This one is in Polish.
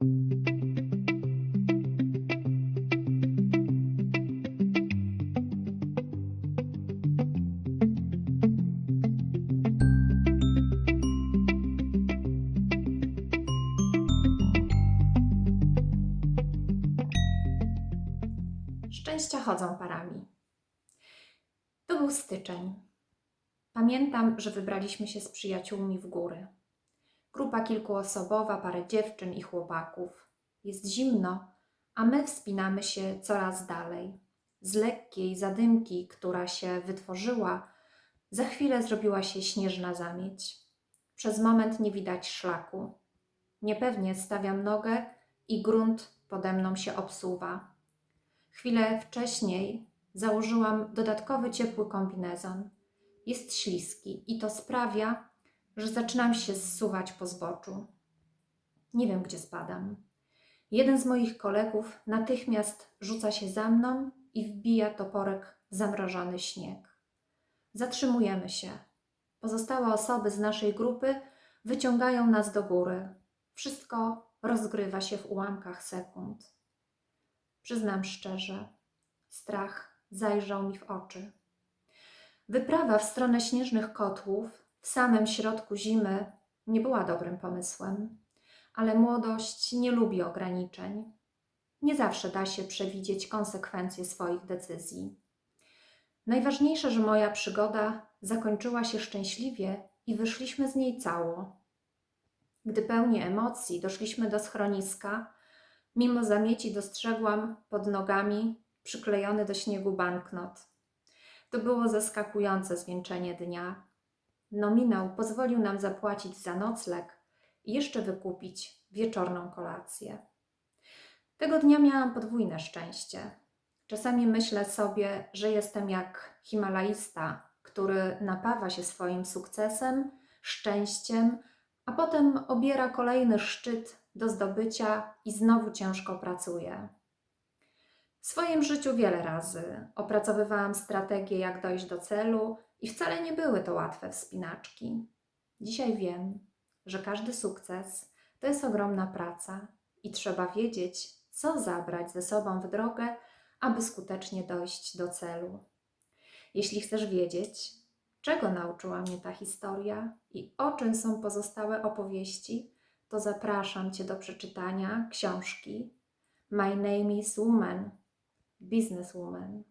Szczęścia chodzą parami. To był styczeń. Pamiętam, że wybraliśmy się z przyjaciółmi w góry. Grupa kilkuosobowa, parę dziewczyn i chłopaków. Jest zimno, a my wspinamy się coraz dalej. Z lekkiej zadymki, która się wytworzyła, za chwilę zrobiła się śnieżna zamieć. Przez moment nie widać szlaku. Niepewnie stawiam nogę i grunt pode mną się obsuwa. Chwilę wcześniej założyłam dodatkowy ciepły kombinezon. Jest śliski i to sprawia, że zaczynam się zsuwać po zboczu. Nie wiem, gdzie spadam. Jeden z moich kolegów natychmiast rzuca się za mną i wbija toporek w zamrażany śnieg. Zatrzymujemy się. Pozostałe osoby z naszej grupy wyciągają nas do góry. Wszystko rozgrywa się w ułamkach sekund. Przyznam szczerze, strach zajrzał mi w oczy. Wyprawa w stronę śnieżnych kotłów w samym środku zimy nie była dobrym pomysłem, ale młodość nie lubi ograniczeń. Nie zawsze da się przewidzieć konsekwencje swoich decyzji. Najważniejsze, że moja przygoda zakończyła się szczęśliwie i wyszliśmy z niej cało. Gdy pełni emocji doszliśmy do schroniska, Mimo zamieci dostrzegłam pod nogami przyklejony do śniegu banknot. To było zaskakujące zwieńczenie dnia. Nominał pozwolił nam zapłacić za nocleg i jeszcze wykupić wieczorną kolację. Tego dnia miałam podwójne szczęście. Czasami myślę sobie, że jestem jak Himalajista, który napawa się swoim sukcesem, szczęściem, a potem obiera kolejny szczyt do zdobycia i znowu ciężko pracuje. W swoim życiu wiele razy opracowywałam strategię, jak dojść do celu, i wcale nie były to łatwe wspinaczki. Dzisiaj wiem, że każdy sukces to jest ogromna praca i trzeba wiedzieć, co zabrać ze sobą w drogę, aby skutecznie dojść do celu. Jeśli chcesz wiedzieć, czego nauczyła mnie ta historia i o czym są pozostałe opowieści, to zapraszam Cię do przeczytania książki My Name is Woman, Businesswoman